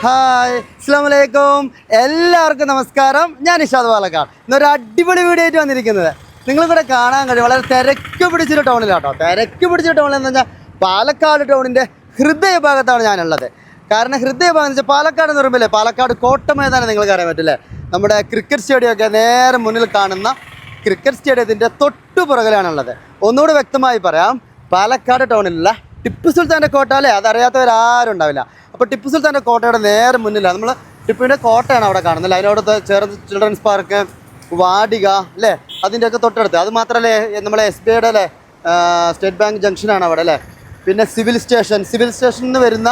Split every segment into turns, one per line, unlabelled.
Hi അസ്ലാമലൈക്കും എല്ലാവർക്കും നമസ്കാരം. ഞാൻ ഇഷാദ് പാലക്കാട്. ഇന്നൊരു അടിപൊളി വീഡിയോ ആയിട്ട് വന്നിരിക്കുന്നത്. നിങ്ങളിവിടെ കാണാൻ കഴിയും. വളരെ തിരക്ക് പിടിച്ചൊരു ടൗണിലാട്ടോ തിരക്ക് പിടിച്ച ടൗണിൽ എന്ന് പറഞ്ഞാൽ പാലക്കാട് ടൗണിന്റെ ഹൃദയഭാഗത്താണ് ഞാനുള്ളത്. കാരണം ഹൃദയഭാഗം എന്ന് വെച്ചാൽ പാലക്കാട് എന്ന് പറയുമ്പോൾ പാലക്കാട് കോട്ട മൈതാനം നിങ്ങൾക്ക് അറിയാൻ പറ്റില്ലേ നമ്മുടെ ക്രിക്കറ്റ് സ്റ്റേഡിയം ഒക്കെ നേരെ മുന്നിൽ കാണുന്ന ക്രിക്കറ്റ് സ്റ്റേഡിയത്തിന്റെ തൊട്ടു പുറകിലാണുള്ളത്. ഒന്നുകൂടി വ്യക്തമായി പറയാം. പാലക്കാട് ടൗണിലുള്ള ടിപ്പു സുൽത്താന്റെ കോട്ട അല്ലേ? അതറിയാത്തവരാരും ഉണ്ടാവില്ല. അപ്പോൾ ടിപ്പു സുൽത്താന്റെ കോട്ടയുടെ നേരെ മുന്നിലാണ് നമ്മൾ ടിപ്പുവിന്റെ കോട്ടയാണ് അവിടെ കാണുന്നത് അല്ലേ? അതിനോട് ചേർന്ന് ചിൽഡ്രൻസ് പാർക്ക് വാടിക അല്ലേ? അതിന്റെയൊക്കെ തൊട്ടടുത്ത്. അത് മാത്രമല്ലേ നമ്മളെ എസ് ബി ഐയുടെ അല്ലേ സ്റ്റേറ്റ് ബാങ്ക് ജംഗ്ഷനാണ് അവിടെ അല്ലേ? പിന്നെ സിവിൽ സ്റ്റേഷൻ സിവിൽ സ്റ്റേഷനിൽ നിന്ന് വരുന്ന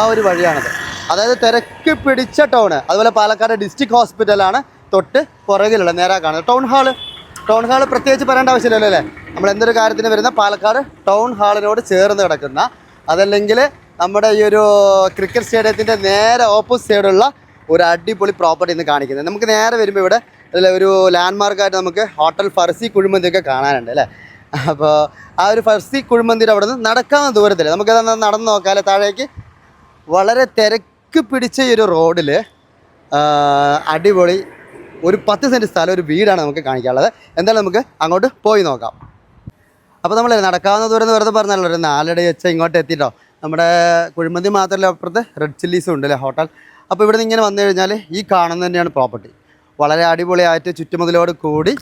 ആ ഒരു വഴിയാണത്. അതായത് തിരക്ക് പിടിച്ച ടൗണ് അതുപോലെ പാലക്കാട് ഡിസ്ട്രിക്ട് ഹോസ്പിറ്റലാണ് തൊട്ട് പുറകിലുള്ള നേരെ കാണുന്നത്. ടൗൺ ഹാൾ ടൗൺ ഹാൾ പ്രത്യേകിച്ച് പറയേണ്ട ആവശ്യമില്ലല്ലോ അല്ലേ? നമ്മൾ എന്തൊരു കാര്യത്തിന് വരുന്ന പാലക്കാട് ടൗൺ ഹാളിനോട് ചേർന്ന് കിടക്കുന്ന അതല്ലെങ്കിൽ നമ്മുടെ ഈ ഒരു ക്രിക്കറ്റ് സ്റ്റേഡിയത്തിന്റെ നേരെ ഓപ്പോസിറ്റ് സൈഡുള്ള ഒരു അടിപൊളി പ്രോപ്പർട്ടി ഇന്ന് കാണിക്കുന്നത്. നമുക്ക് നേരെ വരുമ്പോൾ ഇവിടെ അല്ലെ ഒരു ലാൻഡ് മാർക്കായിട്ട് നമുക്ക് ഹോട്ടൽ ഫർസി കുഴിമന്തിയൊക്കെ കാണാനുണ്ട് അല്ലേ? അപ്പോൾ ആ ഒരു ഫർസി കുഴിമന്തിയുടെ അവിടെ നിന്ന് നടക്കാവുന്ന ദൂരത്തിൽ നമുക്ക് നടന്ന് നോക്കാം അല്ലേ? താഴേക്ക് വളരെ തിരക്ക് പിടിച്ച ഈ ഒരു റോഡിൽ അടിപൊളി ഒരു പത്ത് സെന്റ് സ്ഥലം ഒരു വീടാണ് നമുക്ക് കാണിക്കാനുള്ളത്. എന്തായാലും നമുക്ക് അങ്ങോട്ട് പോയി നോക്കാം. അപ്പോൾ നമ്മൾ നടക്കാവുന്ന ദൂരം എന്ന് വെറുതെ പറഞ്ഞല്ലോ ഒരു നാലടി വെച്ച് ഇങ്ങോട്ട് എത്തിയിട്ടോ നമ്മുടെ കുഴിമന്തി മാത്രമല്ല അപ്പുറത്ത് റെഡ് ചില്ലീസും ഉണ്ട് അല്ലേ ഹോട്ടൽ അപ്പോൾ ഇവിടെ നിന്ന് ഇങ്ങനെ വന്നു കഴിഞ്ഞാൽ ഈ കാണുന്ന തന്നെയാണ് പ്രോപ്പർട്ടി വളരെ അടിപൊളിയായിട്ട് ചുറ്റുമതിലോട് കൂടി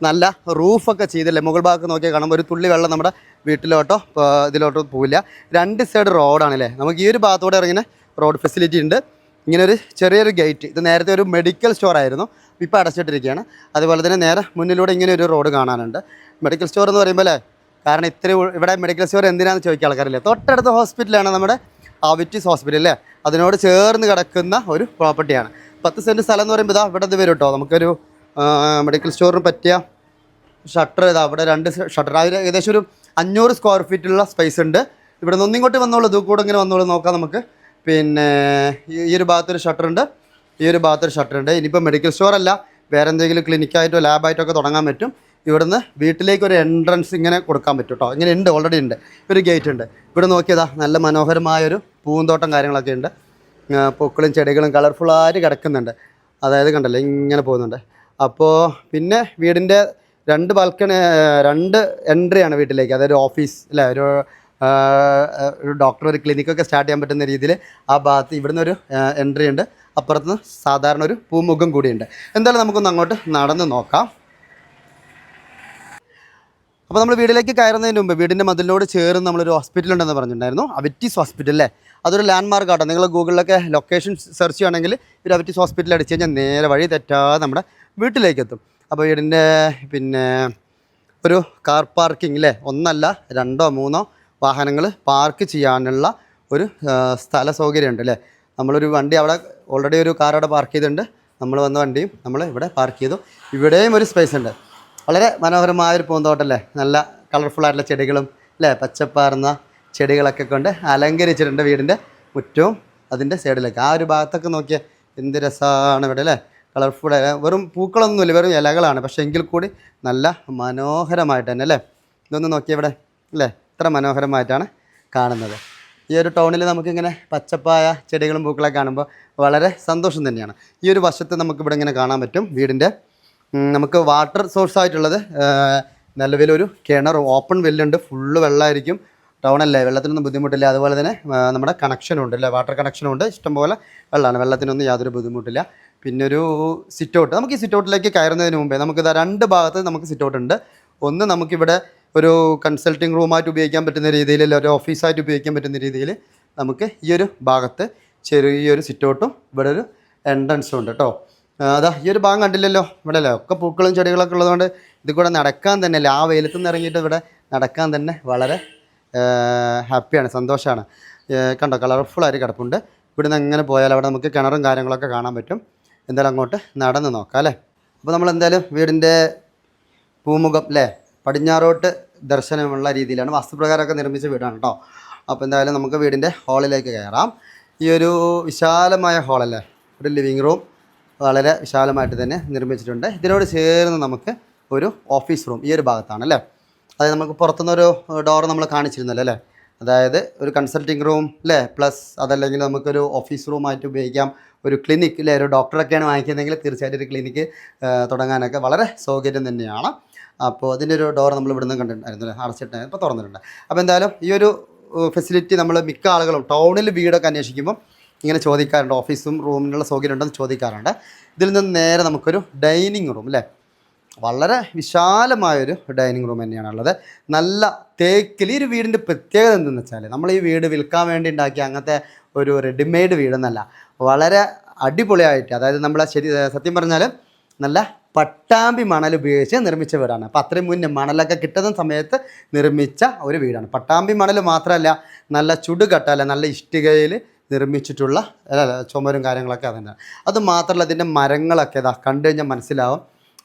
നല്ല റൂഫൊക്കെ ചെയ്തില്ലേ മുകൾ ഭാഗത്ത് നോക്കിയാൽ കാണുമ്പോൾ ഒരു തുള്ളി വെള്ളം നമ്മുടെ വീട്ടിലോട്ടോ ഇതിലോട്ടോ പോവില്ല. രണ്ട് സൈഡ് റോഡാണല്ലേ നമുക്ക് ഈ ഒരു ഭാഗത്തൂടെ ഇറങ്ങിയ റോഡ് ഫെസിലിറ്റി ഉണ്ട്. ഇങ്ങനെ ഒരു ചെറിയൊരു ഗേറ്റ് ഇത് നേരത്തെ ഒരു മെഡിക്കൽ സ്റ്റോർ ആയിരുന്നു. ഇപ്പോൾ അടച്ചിട്ടിരിക്കുകയാണ്. അതുപോലെ തന്നെ നേരെ മുന്നിലൂടെ ഇങ്ങനെ ഒരു റോഡ് കാണാനുണ്ട്. മെഡിക്കൽ സ്റ്റോർ എന്ന് പറയുമ്പോൾ അല്ലേ കാരണം ഇത്ര ഇവിടെ മെഡിക്കൽ സ്റ്റോർ എന്തിനാന്ന് ചോദിക്കാൻ ആൾക്കാരില്ലേ? തൊട്ടടുത്ത ഹോസ്പിറ്റലാണ് നമ്മുടെ ആവിറ്റീസ് ഹോസ്പിറ്റൽ അല്ലേ അതിനോട് ചേർന്ന് കിടക്കുന്ന ഒരു പ്രോപ്പർട്ടിയാണ് പത്ത് സെന്റ് സ്ഥലം എന്ന് പറയുമ്പോൾ ഇതാ ഇവിടെ ഇത് വരും കേട്ടോ നമുക്കൊരു മെഡിക്കൽ സ്റ്റോറിന് പറ്റിയ ഷട്ടർ ഇതാ അവിടെ രണ്ട് ഷട്ടർ ഏകദേശം ഒരു അഞ്ഞൂറ് സ്ക്വയർ ഫീറ്റുള്ള സ്പേസ് ഉണ്ട്. ഇവിടെ നിന്ന് ഒന്നിങ്ങോട്ട് വന്നോളൂ ഇത് കൂടെ ഇങ്ങനെ വന്നോളൂ നോക്കാം നമുക്ക്. പിന്നെ ഈ ഒരു ഭാഗത്തൊരു ഷട്ടർ ഉണ്ട്. ഈ ഒരു ഭാഗത്തൊരു ഷട്ടർ ഉണ്ട്. ഇനിയിപ്പോൾ മെഡിക്കൽ സ്റ്റോർ അല്ല. വേറെ എന്തെങ്കിലും ക്ലിനിക്കായിട്ടോ ലാബായിട്ടോ ഒക്കെ തുടങ്ങാൻ പറ്റും. ഇവിടുന്ന് വീട്ടിലേക്ക് ഒരു എൻട്രൻസ് ഇങ്ങനെ കൊടുക്കാൻ പറ്റും കേട്ടോ ഇങ്ങനെ ഉണ്ട് ഓൾറെഡി ഉണ്ട്. ഒരു ഗേറ്റ് ഉണ്ട്. ഇവിടെ നോക്കിയതാ നല്ല മനോഹരമായൊരു പൂന്തോട്ടം കാര്യങ്ങളൊക്കെ ഉണ്ട്. പൂക്കളും ചെടികളും കളർഫുള്ളായിട്ട് കിടക്കുന്നുണ്ട്. അതായത് കണ്ടല്ലോ ഇങ്ങനെ പോകുന്നുണ്ട്. അപ്പോൾ പിന്നെ വീടിന്റെ രണ്ട് ബാൽക്കണി രണ്ട് എൻട്രിയാണ് വീട്ടിലേക്ക്. അതായത് ഓഫീസ് അല്ലേ ഒരു ഒരു ഡോക്ടർ ഒരു ക്ലിനിക്കൊക്കെ സ്റ്റാർട്ട് ചെയ്യാൻ പറ്റുന്ന രീതിയിൽ ആ ഭാഗത്ത് ഇവിടുന്ന് ഒരു എൻട്രി ഉണ്ട്. അപ്പുറത്ത് സാധാരണ ഒരു പൂമുഖം കൂടിയുണ്ട് എന്തായാലും നമുക്കൊന്ന് അങ്ങോട്ട് നടന്ന് നോക്കാം. അപ്പോൾ നമ്മൾ വീട്ടിലേക്ക് കയറുന്നതിന് മുമ്പ് വീടിന്റെ മതിലിനോട് ചേർന്ന് നമ്മളൊരു ഹോസ്പിറ്റൽ ഉണ്ടെന്ന് പറഞ്ഞിട്ടുണ്ടായിരുന്നു. അവറ്റീസ് ഹോസ്പിറ്റൽ അല്ലേ? അതൊരു ലാൻഡ് മാർക്ക് ആട്ടോ. നിങ്ങൾ ഗൂഗിളിലൊക്കെ ലൊക്കേഷൻ സെർച്ച് ചെയ്യുകയാണെങ്കിൽ ഒരു അവറ്റീസ് ഹോസ്പിറ്റൽ അടിച്ച് കഴിഞ്ഞാൽ നേരെ വഴി തെറ്റാതെ നമ്മുടെ വീട്ടിലേക്ക് എത്തും. അപ്പോൾ വീടിന്റെ പിന്നെ ഒരു കാർ പാർക്കിംഗ് അല്ലേ ഒന്നല്ല രണ്ടോ മൂന്നോ വാഹനങ്ങൾ പാർക്ക് ചെയ്യാനുള്ള ഒരു സ്ഥല സൗകര്യം ഉണ്ട് അല്ലേ? നമ്മളൊരു വണ്ടി അവിടെ ഓൾറെഡി ഒരു കാർ അവിടെ പാർക്ക് ചെയ്തിട്ടുണ്ട്. നമ്മൾ വന്ന വണ്ടിയും നമ്മൾ ഇവിടെ പാർക്ക് ചെയ്തു. ഇവിടെയും ഒരു സ്പേസ് ഉണ്ട്. വളരെ മനോഹരമായ ഒരു പൂന്തോട്ടല്ലേ? നല്ല കളർഫുള്ളായിട്ടുള്ള ചെടികളും അല്ലേ? പച്ചപ്പാർന്ന ചെടികളൊക്കെ കൊണ്ട് അലങ്കരിച്ചിട്ടുണ്ട് വീടിന്റെ മുറ്റവും അതിന്റെ സൈഡിലൊക്കെ. ആ ഒരു ഭാഗത്തൊക്കെ നോക്കിയാൽ എന്ത് രസമാണ് ഇവിടെ അല്ലേ? കളർഫുൾ വെറും പൂക്കളൊന്നുമില്ല വെറും ഇലകളാണ്. പക്ഷേ എങ്കിൽ കൂടി നല്ല മനോഹരമായിട്ട് തന്നെ അല്ലേ? ഇതൊന്ന് നോക്കിയാൽ ഇവിടെ അല്ലേ? ഇത്ര മനോഹരമായിട്ടാണ് കാണുന്നത്. ഈ ഒരു ടൗണിൽ നമുക്കിങ്ങനെ പച്ചപ്പായ ചെടികളും പൂക്കളൊക്കെ കാണുമ്പോൾ വളരെ സന്തോഷം തന്നെയാണ്. ഈ ഒരു വശത്ത് നമുക്കിവിടെ ഇങ്ങനെ കാണാൻ പറ്റും വീടിന്റെ നമുക്ക് വാട്ടർ സോഴ്സ് ആയിട്ടുള്ളത് നിലവിലൊരു കിണർ ഓപ്പൺ വെല്ലുണ്ട് ഫുള്ള് വെള്ളമായിരിക്കും. ടൗൺ അല്ലേ വെള്ളത്തിനൊന്നും ബുദ്ധിമുട്ടില്ല. അതുപോലെ തന്നെ നമ്മുടെ കണക്ഷനും ഉണ്ട് അല്ലേ വാട്ടർ കണക്ഷനും ഉണ്ട്. ഇഷ്ടംപോലെ വെള്ളമാണ് വെള്ളത്തിനൊന്നും യാതൊരു ബുദ്ധിമുട്ടില്ല. പിന്നെ ഒരു സിറ്റൗട്ട് നമുക്ക് ഈ സിറ്റൗട്ടിലേക്ക് കയറുന്നതിന് മുമ്പേ ഇതാ രണ്ട് ഭാഗത്ത് നമുക്ക് സിറ്റൗട്ട് ഉണ്ട്. ഒന്ന് നമുക്കിവിടെ ഒരു കൺസൾട്ടിങ് റൂമായിട്ട് ഉപയോഗിക്കാൻ പറ്റുന്ന രീതിയിൽ അല്ലെങ്കിൽ ഒരു ഓഫീസായിട്ട് ഉപയോഗിക്കാൻ പറ്റുന്ന രീതിയിൽ നമുക്ക് ഈ ഒരു ഭാഗത്ത് ചെറിയൊരു സിറ്റൗട്ടും ഇവിടെ ഒരു എൻട്രൻസും ഉണ്ട് കേട്ടോ അതാ ഈ ഒരു ഭാഗം കണ്ടില്ലല്ലോ. ഇവിടെ അല്ലേ ഒക്കെ പൂക്കളും ചെടികളൊക്കെ ഉള്ളതുകൊണ്ട് ഇത് കൂടെ നടക്കാൻ തന്നെ അല്ലേ? ആ വെയിലത്ത് നിന്ന് ഇറങ്ങിയിട്ട് ഇവിടെ നടക്കാൻ തന്നെ വളരെ ഹാപ്പിയാണ് സന്തോഷമാണ്. കണ്ടോ കളർഫുള്ളായിട്ട് കിടപ്പുണ്ട്. ഇവിടുന്ന് എങ്ങനെ പോയാൽ അവിടെ നമുക്ക് കിണറും കാര്യങ്ങളൊക്കെ കാണാൻ പറ്റും. എന്തായാലും അങ്ങോട്ട് നടന്ന് നോക്കാം അല്ലേ? അപ്പോൾ നമ്മൾ എന്തായാലും വീടിന്റെ പൂമുഖം അല്ലേ? പടിഞ്ഞാറോട്ട് ദർശനമുള്ള രീതിയിലാണ് വാസ്തുപ്രകാരമൊക്കെ നിർമ്മിച്ച വീടാണ് കേട്ടോ. അപ്പോൾ എന്തായാലും നമുക്ക് വീടിന്റെ ഹാളിലേക്ക് കയറാം. ഈ ഒരു വിശാലമായ ഹാളല്ലേ ഒരു ലിവിങ് റൂം വളരെ വിശാലമായിട്ട് തന്നെ നിർമ്മിച്ചിട്ടുണ്ട്. ഇതിനോട് ചേർന്ന് നമുക്ക് ഒരു ഓഫീസ് റൂം ഈ ഒരു ഭാഗത്താണ് അല്ലേ? അതായത് നമുക്ക് പുറത്തുനിന്നൊരു ഡോർ നമ്മൾ കാണിച്ചിരുന്നല്ലോ അല്ലേ? അതായത് ഒരു കൺസൾട്ടിങ് റൂം അല്ലേ? പ്ലസ് അതല്ലെങ്കിൽ നമുക്കൊരു ഓഫീസ് റൂമായിട്ട് ഉപയോഗിക്കാം. ഒരു ക്ലിനിക് അല്ലേ? ഒരു ഡോക്ടറൊക്കെയാണ് വാങ്ങിക്കുന്നതെങ്കിൽ തീർച്ചയായിട്ടും ഒരു ക്ലിനിക്ക് തുടങ്ങാനൊക്കെ വളരെ സൗകര്യം തന്നെയാണ്. അപ്പോൾ അതിന്റെ ഒരു ഡോർ നമ്മൾ ഇവിടുന്ന് കണ്ടിട്ടുണ്ടായിരുന്നു അല്ലേ അടച്ചിട്ട് ഇപ്പോൾ തുറന്നിട്ടുണ്ട്. അപ്പോൾ എന്തായാലും ഈ ഒരു ഫെസിലിറ്റി നമ്മൾ മിക്ക ആളുകളും ടൗണിൽ വീടൊക്കെ അന്വേഷിക്കുമ്പോൾ ഇങ്ങനെ ചോദിക്കാറുണ്ട്. ഓഫീസും റൂമിനുള്ള സൗകര്യം ഉണ്ടെന്ന് ചോദിക്കാറുണ്ട്. ഇതിൽ നിന്ന് നേരെ നമുക്കൊരു ഡൈനിങ് റൂം അല്ലേ വളരെ വിശാലമായൊരു ഡൈനിങ് റൂം തന്നെയാണുള്ളത് നല്ല തേക്കിൽ ഈ ഒരു വീടിന്റെ പ്രത്യേകത എന്തെന്ന് വെച്ചാൽ നമ്മൾ ഈ വീട് വിൽക്കാൻ വേണ്ടി ഉണ്ടാക്കിയ അങ്ങനത്തെ ഒരു റെഡിമെയ്ഡ് വീടെന്നല്ല വളരെ അടിപൊളിയായിട്ട് അതായത് നമ്മളെ ശരി സത്യം പറഞ്ഞാൽ നല്ല പട്ടാമ്പി മണൽ ഉപയോഗിച്ച് നിർമ്മിച്ച വീടാണ്. അപ്പോൾ അത്രയും മുന്നേ മണലൊക്കെ കിട്ടുന്ന സമയത്ത് നിർമ്മിച്ച ഒരു വീടാണ്. പട്ടാമ്പി മണൽ മാത്രമല്ല നല്ല ചുടുകട്ടല്ല നല്ല ഇഷ്ടികയിൽ നിർമ്മിച്ചിട്ടുള്ള അല്ല, ചുമരും കാര്യങ്ങളൊക്കെ അതുതന്നെ അത് മാത്രമല്ല അതിന്റെ മരങ്ങളൊക്കെ ഇതാ കണ്ടു കഴിഞ്ഞാൽ മനസ്സിലാവും.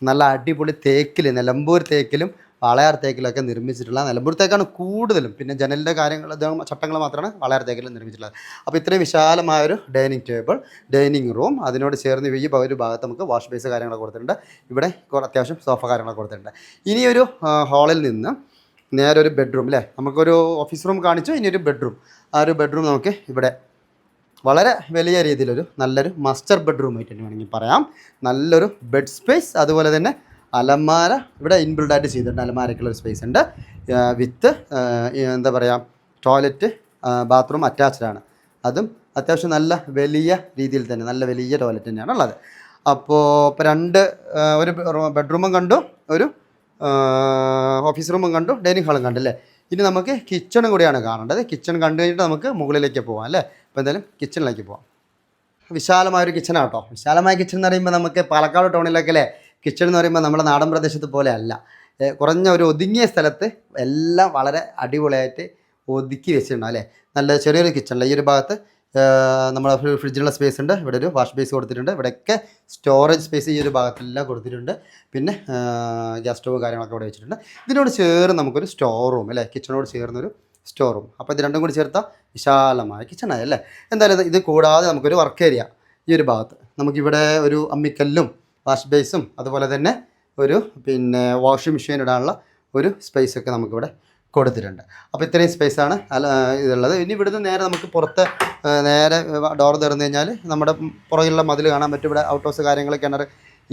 നല്ല അടിപൊളി തേക്കിൽ നിലമ്പൂർ തേക്കിലും വളയാർ തേക്കിലൊക്കെ നിർമ്മിച്ചിട്ടുള്ള നിലമ്പൂർ തേക്കാണ് കൂടുതലും. പിന്നെ ജനലിന്റെ കാര്യങ്ങൾ ചട്ടങ്ങൾ മാത്രമാണ് വളയാർ തേക്കിൽ നിർമ്മിച്ചിട്ടുള്ളത്. അപ്പോൾ ഇത്രയും വിശാലമായൊരു ഡൈനിങ് ടേബിൾ ഡൈനിങ് റൂം അതിനോട് ചേർന്ന് ഈ ഒരു ഭാഗത്ത് നമുക്ക് വാഷ് ബേസ് കാര്യങ്ങളൊക്കെ കൊടുത്തിട്ടുണ്ട്. ഇവിടെ അത്യാവശ്യം സോഫ കാര്യങ്ങളൊക്കെ കൊടുത്തിട്ടുണ്ട്. ഇനിയൊരു ഹാളിൽ നിന്ന് നേരെ ഒരു ബെഡ്റൂം അല്ലേ? നമുക്കൊരു ഓഫീസ് റൂം കാണിച്ചു ഇനി ഒരു ബെഡ്റൂം. ആ ഒരു ബെഡ്റൂം നമുക്ക് ഇവിടെ വളരെ വലിയ രീതിയിലൊരു നല്ലൊരു മാസ്റ്റർ ബെഡ്റൂം ആയിട്ട് തന്നെ വേണമെങ്കിൽ പറയാം. നല്ലൊരു ബെഡ് സ്പേസ് അതുപോലെ തന്നെ അലമാര. ഇവിടെ ഇൻബിൽഡായിട്ട് ചെയ്തിട്ടുണ്ട് അലമാരയ്ക്കുള്ള ഒരു സ്പേസ് ഉണ്ട്. വിത്ത് എന്താ പറയുക ടോയ്ലറ്റ് ബാത്റൂം അറ്റാച്ച്ഡ് ആണ്. അതും അത്യാവശ്യം നല്ല വലിയ രീതിയിൽ തന്നെ നല്ല വലിയ ടോയ്ലറ്റ് തന്നെയാണ് ഉള്ളത്. അപ്പോൾ ഇപ്പോൾ രണ്ട് ഒരു ബെഡ്റൂമും കണ്ടു ഒരു ഓഫീസ് റൂമും കണ്ടു ഡൈനിങ് ഹാളും കണ്ടു അല്ലേ? ഇനി നമുക്ക് കിച്ചണും കൂടിയാണ് കാണേണ്ടത്. കിച്ചൺ കണ്ടു കഴിഞ്ഞിട്ട് നമുക്ക് മുകളിലേക്ക് പോകാം അല്ലേ? അപ്പോൾ എന്തായാലും കിച്ചണിലേക്ക് പോവാം. വിശാലമായ ഒരു കിച്ചണാണ് കേട്ടോ വിശാലമായ കിച്ചൺ എന്ന് പറയുമ്പോൾ നമുക്ക് പാലക്കാട് ടൗണിലൊക്കെ അല്ലേ? കിച്ചൺ എന്ന് പറയുമ്പോൾ നമ്മുടെ നാടൻ പ്രദേശത്ത് പോലെ അല്ല. കുറഞ്ഞ ഒരു ഒതുങ്ങിയ സ്ഥലത്ത് എല്ലാം വളരെ അടിപൊളിയായിട്ട് ഒതുക്കി വെച്ചിട്ടുണ്ടാവും അല്ലേ? നല്ല ചെറിയൊരു കിച്ചണിൽ ഈ ഒരു ഭാഗത്ത് നമ്മുടെ ഫ്രിഡ്ജിനുള്ള സ്പേസ് ഉണ്ട്. ഇവിടെ ഒരു വാഷ് ബേസ് കൊടുത്തിട്ടുണ്ട്. ഇവിടെയൊക്കെ സ്റ്റോറേജ് സ്പേസ് ഈ ഒരു ഭാഗത്തെല്ലാം കൊടുത്തിട്ടുണ്ട്. പിന്നെ ഗ്യാസ് സ്റ്റോവ് കാര്യങ്ങളൊക്കെ ഇവിടെ വെച്ചിട്ടുണ്ട്. ഇതിനോട് ചേർന്ന് നമുക്കൊരു സ്റ്റോർ റൂം അല്ലേ? കിച്ചണോട് ചേർന്നൊരു സ്റ്റോർ റൂം അപ്പോൾ ഇത് രണ്ടും കൂടി ചേർത്ത വിശാലമായ കിച്ചണായി അല്ലേ? എന്തായാലും ഇത് കൂടാതെ നമുക്കൊരു വർക്ക് ഏരിയ ഈ ഒരു ഭാഗത്ത്. നമുക്കിവിടെ ഒരു അമ്മിക്കല്ലും വാഷ് ബേസും അതുപോലെ തന്നെ ഒരു പിന്നെ വാഷിംഗ് മെഷീൻ ഇടാനുള്ള ഒരു സ്പേസ് ഒക്കെ നമുക്കിവിടെ കൊടുത്തിട്ടുണ്ട്. അപ്പോൾ ഇത്രയും സ്പേസാണ് അല്ല ഇതുള്ളത്. ഇനി ഇവിടുന്ന് നേരെ നമുക്ക് പുറത്ത് നേരെ ഡോർ തുറന്നു കഴിഞ്ഞാൽ നമ്മുടെ പുറകിലുള്ള മതിൽ കാണാൻ പറ്റും. ഇവിടെ ഔട്ട് ഹൗസ് കാര്യങ്ങൾ കിണർ.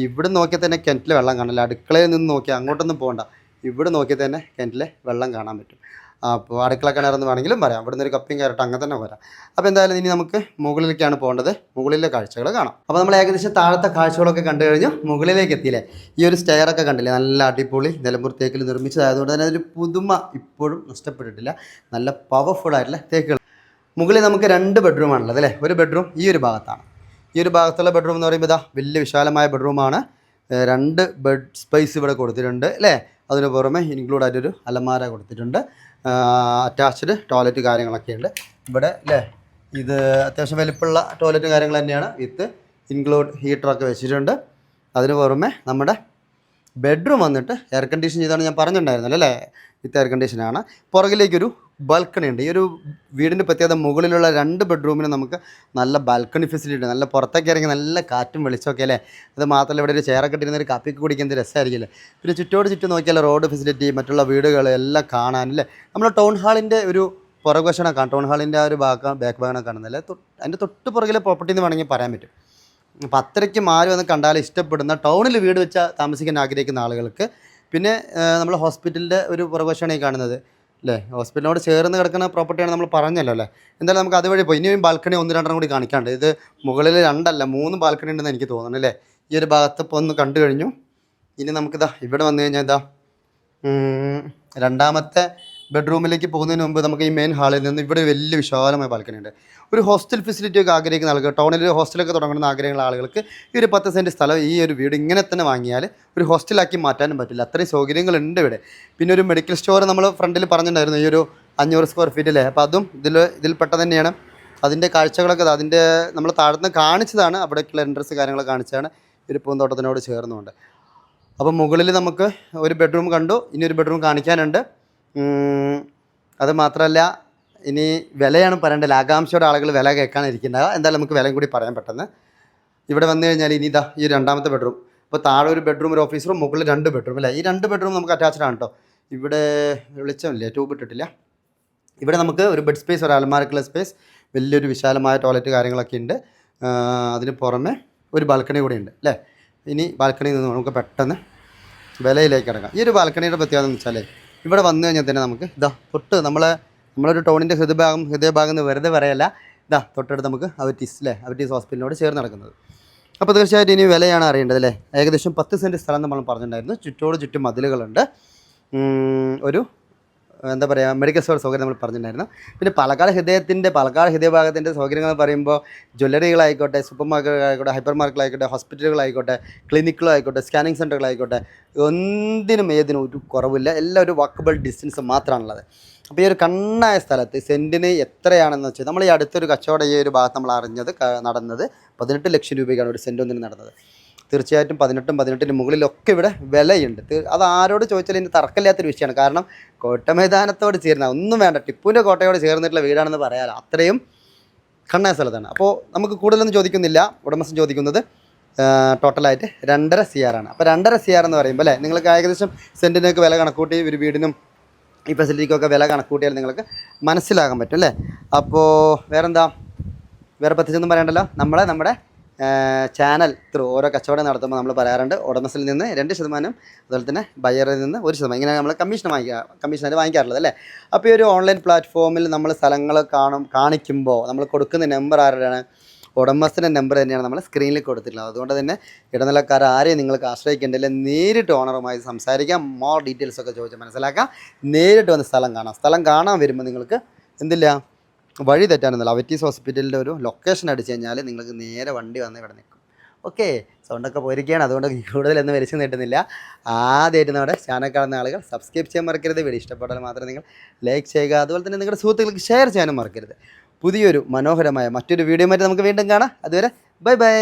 ഇവിടെ നോക്കിയാൽ തന്നെ കിണറ്റിൽ വെള്ളം കാണില്ല അടുക്കളയിൽ നിന്ന് നോക്കിയാൽ അങ്ങോട്ടൊന്നും പോകണ്ട. ഇവിടെ നോക്കിയാൽ തന്നെ കിണറ്റിലെ വെള്ളം കാണാൻ പറ്റും. അപ്പോൾ അടുക്കള കിണറെന്ന് വേണമെങ്കിലും പറയാം. ഇവിടുന്ന് ഒരു കപ്പിയും കയറട്ടെ അങ്ങനെ തന്നെ വരാം അപ്പോൾ എന്തായാലും ഇനി നമുക്ക് മുകളിലേക്കാണ് പോകേണ്ടത്. മുകളിലെ കാഴ്ചകൾ കാണാം. അപ്പോൾ നമ്മൾ ഏകദേശം താഴത്തെ കാഴ്ചകളൊക്കെ കണ്ടു കഴിഞ്ഞു. മുകളിലേക്ക് എത്തിയില്ലേ? ഈ ഒരു സ്റ്റെയറൊക്കെ കണ്ടില്ലേ? നല്ല അടിപൊളി നിലമ്പൂർ തേക്കിൽ നിർമ്മിച്ചതായതുകൊണ്ട് തന്നെ അതൊരു പുതുമ ഇപ്പോഴും നഷ്ടപ്പെട്ടിട്ടില്ല. നല്ല പവർഫുൾ ആയിട്ടുള്ള തേക്കുകൾ. മുകളിൽ നമുക്ക് രണ്ട് ബെഡ്റൂമാണുള്ളത് അല്ലേ? ഒരു ബെഡ്റൂം ഈ ഒരു ഭാഗത്താണ്. ഈ ഒരു ഭാഗത്തുള്ള ബെഡ്റൂം എന്ന് പറയുമ്പോൾ ഇതാ വലിയ വിശാലമായ ബെഡ്റൂമാണ് രണ്ട് ബെഡ് സ്പേസ് ഇവിടെ കൊടുത്തിട്ടുണ്ട് അല്ലേ? അതിന് പുറമെ ഇൻക്ലൂഡ് ആയിട്ടൊരു അലമാര കൊടുത്തിട്ടുണ്ട്. അറ്റാച്ച്ഡ് ടോയ്ലറ്റ് കാര്യങ്ങളൊക്കെ ഉണ്ട് ഇവിടെ അല്ലേ ഇത് അത്യാവശ്യം വലിപ്പമുള്ള ടോയ്ലറ്റ് കാര്യങ്ങൾ തന്നെയാണ്. വിത്ത് ഇൻക്ലൂഡ് ഹീറ്ററൊക്കെ വെച്ചിട്ടുണ്ട്. അതിന് പുറമെ നമ്മുടെ ബെഡ്റൂം വന്നിട്ട് എയർ കണ്ടീഷൻ ചെയ്താണ് ഞാൻ പറഞ്ഞിട്ടുണ്ടായിരുന്നല്ലോ അല്ലേ വിത്ത് എയർ കണ്ടീഷനാണ് പുറകിലേക്കൊരു ബാൽക്കണി ഉണ്ട്. ഈ ഒരു വീടിന്റെ പ്രത്യേകത മുകളിലുള്ള രണ്ട് ബെഡ്റൂമിന് നമുക്ക് നല്ല ബാൽക്കണി ഫെസിലിറ്റി ഉണ്ട്. നല്ല പുറത്തേക്ക് ഇറങ്ങി നല്ല കാറ്റും വെളിച്ചമൊക്കെ അല്ലേ? അത് മാത്രമല്ല ഇവിടെ ഒരു ചെയറൊക്കെ ഇട്ടിരുന്ന ഒരു കാപ്പിക്ക് കുടിക്കാൻ എന്ത് രസമായിരിക്കില്ലേ പിന്നെ ചുറ്റോട് ചുറ്റും നോക്കിയാൽ റോഡ് ഫെസിലിറ്റി മറ്റുള്ള വീടുകൾ എല്ലാം കാണാനല്ലേ നമ്മൾ ടൗൺ ഹാളിന്റെ ഒരു പുറകുവശമാണ് കാണാം ടൗൺ ഹാളിന്റെ ആ ഒരു ഭാഗം ബാക്ക് ഭാഗമാണ് കാണുന്നത് അല്ലേ? അതിന്റെ തൊട്ട് പുറകിലെ പ്രോപ്പർട്ടി എന്ന് വേണമെങ്കിൽ പറയാൻ പറ്റും. അപ്പം അത്രയ്ക്ക് മാറി വന്ന് കണ്ടാൽ ഇഷ്ടപ്പെടുന്ന ടൗണിൽ വീട് വെച്ചാൽ താമസിക്കാൻ ആഗ്രഹിക്കുന്ന ആളുകൾക്ക് പിന്നെ നമ്മൾ ഹോസ്പിറ്റലിന്റെ ഒരു പുറകുവശമാണ് ഈ കാണുന്നത്. അല്ലേ ഹോസ്പിറ്റലിനോട് ചേർന്ന് കിടക്കുന്ന പ്രോപ്പർട്ടിയാണ് നമ്മൾ പറഞ്ഞല്ലോ അല്ലേ എന്തായാലും നമുക്ക് അതുവഴി പോയി. ഇനിയും ബാൽക്കണി ഒന്ന് രണ്ടെണ്ണം കൂടി കാണിക്കാണ്ട് ഇത് മുകളിൽ രണ്ടല്ല മൂന്ന് ബാൽക്കണി ഉണ്ടെന്ന് എനിക്ക് തോന്നുന്നു അല്ലേ ഈ ഒരു ഭാഗത്ത് ഇപ്പോൾ ഒന്ന് കണ്ടു കഴിഞ്ഞു. ഇനി നമുക്കിതാ ഇവിടെ വന്നു കഴിഞ്ഞാൽ ഇതാ രണ്ടാമത്തെ ബെഡ്റൂമിലേക്ക് പോകുന്നതിന് മുമ്പ് നമുക്ക് ഈ മെയിൻ ഹാളിൽ നിന്ന് ഇവിടെ വലിയ വിശാലമായ ബാൽക്കണി ഉണ്ട്. ഒരു ഹോസ്റ്റൽ ഫെസിലിറ്റി ഒക്കെ ആഗ്രഹിക്കുന്ന ആളുകൾ ടൗണിൽ ഒരു ഹോസ്റ്റലൊക്കെ തുടങ്ങണമെന്ന് ആഗ്രഹമുള്ള ആളുകൾക്ക് ഈ ഒരു പത്ത് സെന്റ് സ്ഥലം ഈ ഒരു വീട് ഇങ്ങനെ തന്നെ വാങ്ങിയാൽ ഒരു ഹോസ്റ്റലാക്കി മാറ്റാനും പറ്റില്ല. അത്രയും സൗകര്യങ്ങളുണ്ട് ഇവിടെ. പിന്നെ ഒരു മെഡിക്കൽ സ്റ്റോർ നമ്മൾ ഫ്രണ്ടിൽ പറഞ്ഞിട്ടുണ്ടായിരുന്നു ഈ ഒരു അഞ്ഞൂറ് സ്ക്വയർ ഫീറ്റ് അല്ലേ അപ്പോൾ അതും ഇതിൽ ഇതിൽപ്പെട്ട തന്നെയാണ്. അതിന്റെ കാഴ്ചകളൊക്കെ അതിന്റെ നമ്മൾ താഴ്ന്ന് കാണിച്ചതാണ്. അവിടേക്കുള്ള എൻട്രൻസ് കാര്യങ്ങൾ കാണിച്ചാണ് ഒരു പൂന്തോട്ടത്തിനോട് ചേർന്നുകൊണ്ട്. അപ്പോൾ മുകളിൽ നമുക്ക് ഒരു ബെഡ്റൂം കണ്ടു. ഇനി ഒരു ബെഡ്റൂം കാണിക്കാനുണ്ട്. അത് മാത്രമല്ല ഇനി വിലയാണ് പറയേണ്ടത്. ആകാംക്ഷയുടെ ആളുകൾ വില കേൾക്കാനിരിക്കുന്നത് എന്തായാലും നമുക്ക് വിലയും കൂടി പറയാൻ പെട്ടെന്ന്. ഇവിടെ വന്നു കഴിഞ്ഞാൽ ഇനി ഇതാ ഈ രണ്ടാമത്തെ ബെഡ്റൂം ഇപ്പോൾ താഴെ ഒരു ബെഡ്റൂം ഒരു ഓഫീസ് റൂം മുകളിൽ രണ്ട് ബെഡ്റൂം അല്ലേ? ഈ രണ്ട് ബെഡ്റൂം നമുക്ക് അറ്റാച്ച്ഡ് ആണ് കേട്ടോ. ഇവിടെ വെളിച്ചമില്ലേ? ട്യൂബ് ഇട്ടിട്ടില്ല. ഇവിടെ നമുക്ക് ഒരു ബെഡ് സ്പേസ് ഒരു അലമാരക്കുള്ള സ്പേസ് വലിയൊരു വിശാലമായ ടോയ്ലറ്റ് കാര്യങ്ങളൊക്കെ ഉണ്ട്. അതിന് പുറമെ ഒരു ബാൽക്കണി കൂടി ഉണ്ട് അല്ലേ? ഇനി ബാൽക്കണിയിൽ നിന്ന് നമുക്ക് പെട്ടെന്ന് വിലയിലേക്ക് ഇറങ്ങാം. ഈ ഒരു ബാൽക്കണിയുടെ പ്രത്യേകത എന്ന് വെച്ചാൽ ഇവിടെ വന്നു കഴിഞ്ഞാൽ തന്നെ നമുക്ക് ഇതാ തൊട്ട് നമ്മളെ നമ്മളൊരു ടൗണിന്റെ ഹൃദയഭാഗം ഹൃദയഭാഗം എന്ന് വെറുതെ പറയല്ല. ഇതാ തൊട്ടടുത്ത് നമുക്ക് അവറ്റീസ് അല്ലേ അവറ്റീസ് ഹോസ്പിറ്റലിനോട് ചേർന്ന് നടക്കുന്നത്. അപ്പോൾ തീർച്ചയായിട്ടും ഇനി വിലയാണ് അറിയേണ്ടത് അല്ലേ ഏകദേശം പത്ത് സെന്റ് സ്ഥലം നമ്മൾ പറഞ്ഞിട്ടുണ്ടായിരുന്നു. ചുറ്റോട് ചുറ്റും മതിലുകളുണ്ട്. ഒരു എന്താ പറയുക മെഡിക്കൽ സ്റ്റോർ സൗകര്യം നമ്മൾ പറഞ്ഞിട്ടുണ്ടായിരുന്നു. പിന്നെ പാലക്കാട് ഹൃദയത്തിന്റെ പാലക്കാട് ഹൃദയഭാഗത്തിന്റെ സൗകര്യങ്ങൾ പറയുമ്പോൾ ജ്വല്ലറികളായിക്കോട്ടെ സൂപ്പർ മാർക്കറ്റുകളായിക്കോട്ടെ ഹൈപ്പർ മാർക്കറ്റുകളായിക്കോട്ടെ ഹോസ്പിറ്റലുകളായിക്കോട്ടെ ക്ലിനിക്കുകളായിക്കോട്ടെ സ്കാനിങ് സെന്ററുകളായിക്കോട്ടെ ഒന്നിനും ഏതിനും ഒരു കുറവില്ല. എല്ലാം ഒരു വാക്കബിൾ ഡിസ്റ്റൻസ് മാത്രമാണുള്ളത്. അപ്പോൾ ഈ ഒരു കണ്ണായ സ്ഥലത്ത് സെന്റിന് എത്രയാണെന്ന് വെച്ചാൽ നമ്മൾ ഈ അടുത്തൊരു കച്ചവടം ഈ ഒരു ഭാഗത്ത് നമ്മൾ അറിഞ്ഞത് നടന്നത് പതിനെട്ട് ലക്ഷം രൂപയ്ക്കാണ് ഒരു സെന്റ് ഒന്നിന് നടന്നത്. തീർച്ചയായിട്ടും പതിനെട്ടും പതിനെട്ടിന് മുകളിലൊക്കെ ഇവിടെ വിലയുണ്ട്. അത് ആരോട് ചോദിച്ചാലും ഇനി തർക്കമില്ലാത്തൊരു വിഷയമാണ്. കാരണം കോട്ട മൈതാനത്തോട് ചേർന്ന ഒന്നും വേണ്ട ടിപ്പുവിന്റെ കോട്ടയോട് ചേർന്നിട്ടുള്ള വീടാണെന്ന് പറയാലോ അത്രയും കണ്ണായ സ്ഥലത്താണ്. അപ്പോൾ നമുക്ക് കൂടുതലൊന്നും ചോദിക്കുന്നില്ല. ഉടമസ്ഥൻ ചോദിക്കുന്നത് ടോട്ടലായിട്ട് രണ്ടര സി ആർ ആണ്. അപ്പോൾ രണ്ടര സി ആർ എന്ന് പറയുമ്പോൾ അല്ലേ നിങ്ങൾക്ക് ഏകദേശം സെന്റിനൊക്കെ വില കണക്കൂട്ടി ഒരു വീടിനും ഈ ഫെസിലിറ്റിക്കൊക്കെ വില കണക്കൂട്ടിയാൽ നിങ്ങൾക്ക് മനസ്സിലാക്കാൻ പറ്റും അല്ലേ? അപ്പോൾ വേറെന്താ? വേറെ പ്രത്യേകിച്ചൊന്നും പറയണ്ടല്ലോ? നമ്മളെ നമ്മുടെ ചാനൽ ത്രൂ ഓരോ കച്ചവടം നടത്തുമ്പോൾ നമ്മൾ പറയാറുണ്ട് ഉടമസ്ഥയിൽ നിന്ന് രണ്ട് ശതമാനം അതുപോലെ തന്നെ ബയറിൽ നിന്ന് ഒരു ശതമാനം. ഇങ്ങനെ നമ്മൾ കമ്മീഷൻ വാങ്ങിക്കുക കമ്മീഷനായിട്ട് വാങ്ങിക്കാറുള്ളത് അല്ലേ? അപ്പോൾ ഈ ഒരു ഓൺലൈൻ പ്ലാറ്റ്ഫോമിൽ നമ്മൾ സ്ഥലങ്ങൾ കാണും കാണിക്കുമ്പോൾ നമ്മൾ കൊടുക്കുന്ന നമ്പർ ആരുടെയാണ്? ഉടമസ്ഥന്റെ നമ്പർ തന്നെയാണ് നമ്മൾ സ്ക്രീനിൽ കൊടുത്തിട്ടുള്ളത്. അതുകൊണ്ട് തന്നെ ഇടനിലക്കാർ ആരെയും നിങ്ങൾക്ക് ആശ്രയിക്കേണ്ടില്ല നേരിട്ട് ഓണറുമായി സംസാരിക്കാം മോർ ഡീറ്റെയിൽസ് ഒക്കെ ചോദിച്ച് മനസ്സിലാക്കാം. നേരിട്ട് വന്ന് സ്ഥലം കാണാം. സ്ഥലം കാണാൻ വരുമ്പോൾ നിങ്ങൾക്ക് എന്തില്ല? വഴി തെറ്റാനൊന്നുമില്ല. അവറ്റീസ് ഹോസ്പിറ്റലിന്റെ ഒരു ലൊക്കേഷൻ അടിച്ചു കഴിഞ്ഞാൽ നിങ്ങൾക്ക് നേരെ വണ്ടി വന്ന് ഇവിടെ നിൽക്കും. ഓക്കെ സൗണ്ടൊക്കെ പോയിരിക്കുകയാണ്. അതുകൊണ്ട് കൂടുതലൊന്നും വലിച്ചു നീട്ടുന്നില്ല ആദ്യമായിട്ട് നമ്മുടെ ചാനൽ കാണുന്ന ആളുകൾ സബ്സ്ക്രൈബ് ചെയ്യാൻ മറക്കരുത്. വീഡിയോ ഇഷ്ടപ്പെട്ടാൽ മാത്രം നിങ്ങൾ ലൈക്ക് ചെയ്യുക. അതുപോലെ തന്നെ നിങ്ങളുടെ സുഹൃത്തുക്കൾക്ക് ഷെയർ ചെയ്യാനും മറക്കരുത്. പുതിയൊരു മനോഹരമായ മറ്റൊരു വീഡിയോ മറ്റേ നമുക്ക് വീണ്ടും കാണാം. അതുവരെ ബൈ ബൈ